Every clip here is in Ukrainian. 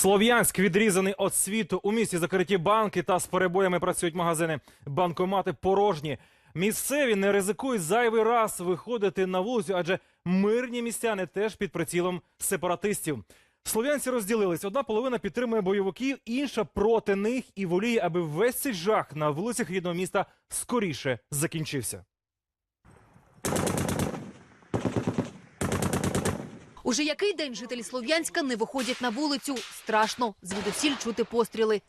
Слов'янськ відрізаний від світу. У місті закриті банки та з перебоями працюють магазини. Банкомати порожні. Місцеві не ризикують зайвий раз виходити на вулицю, адже мирні містяни теж під прицілом сепаратистів. Слов'янці розділились. Одна половина підтримує бойовиків, інша проти них і воліє, аби весь цей жах на вулицях рідного міста скоріше закінчився. Уже який день жителі Слов'янська не виходять на вулицю. Страшно, звідусіль чути постріли.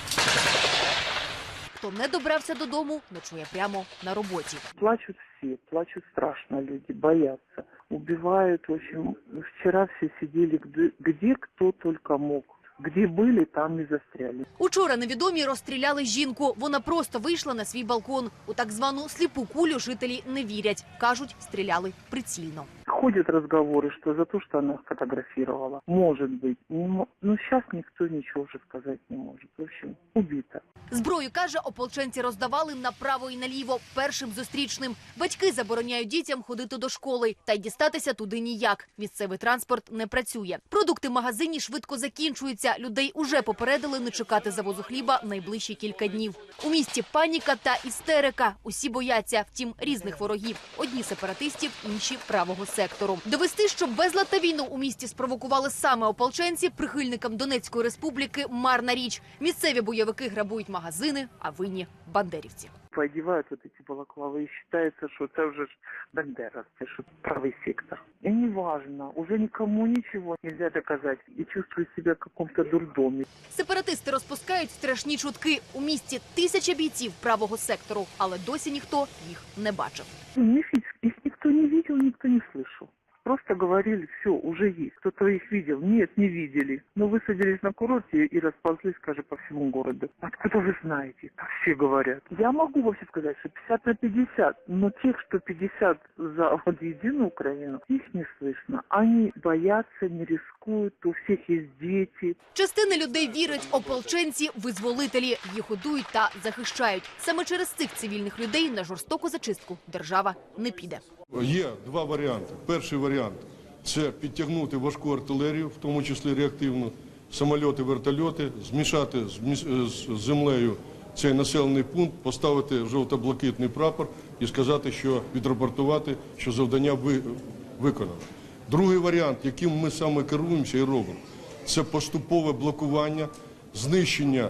Хто не добрався додому, ночує прямо на роботі. Плачут все, плачут страшно люди, боятся. Убивают, в общем, вчера все сидели где, где кто только мог. Где были, там и застряли. Учора невідомі розстріляли жінку. Вона просто вийшла на свій балкон. У так звану сліпу кулю жителі не вірять. Кажуть, стріляли прицільно. Ходят разговоры, что за то, что она фотографировала. Может быть. Не Но сейчас никто ничего уже сказать не может. В общем, убита. Зброю каже, ополченці роздавали направо і наліво першим зустрічним. Батьки забороняють дітям ходити до школи, та й дістатися туди ніяк. Місцевий транспорт не працює. Продукти в магазині швидко закінчуються. Людей уже попередили не чекати завозу хліба найближчі кілька днів. У місті паніка та істерика. Усі бояться, втім, різних ворогів. Одні сепаратистів, інші правого сектору. Довести, що безлад та війну у місті спровокували саме ополченці, прихильникам Донецької республіки марна річ. Місцеві бойовики грабують магазини, а винні бандерівці. Поодевают вот эти балаклавы и считается, что это уже ж Бандера, что правый сектор. И неважно, уже никому ничего нельзя доказать. И чувствую себя в каком-то дурдоме. Сепаратисти розпускають страшні чутки. У місті тисяча бійців правого сектору, але досі ніхто їх не бачив. Их, их никто не видел, никто не слышал. Просто говорили, все, уже есть. Кто-то их видел. Нет, не видели. Но высадились на курорте и расползлись, скажем, по всему городу. Откуда вы знаете? Так все говорят. Я могу вообще сказать, что 50 на 50. Но тех, что 50 за вот единую Украину, их не слышно. Они боятся, не рискуют. У всех есть дети. Частина людей вірить, ополченці визволителі їх годують та захищають. Саме через цих цивільних людей на жорстоку зачистку держава не піде. Є два варіанти. Перший варіант це підтягнути важку артилерію, в тому числі реактивну, самольоти, вертольоти, змішати з землею цей населений пункт, поставити жовто-блакитний прапор і сказати, що відрапортувати, що завдання ви- виконано. Другий варіант, яким ми саме керуємося і робимо, це поступове блокування, знищення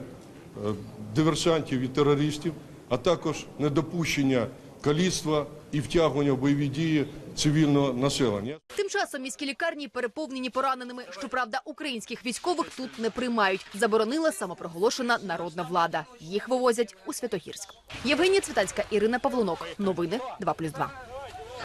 е, диверсантів і терористів, а також недопущення каліцтва і втягування в бойові дії цивільного населення. Тим часом міські лікарні переповнені пораненими. Щоправда, українських військових тут не приймають. Заборонила самопроголошена народна влада. Їх вивозять у Святогірськ. Євгенія Цвітанська, Ірина Павлунок. Новини 2+,2.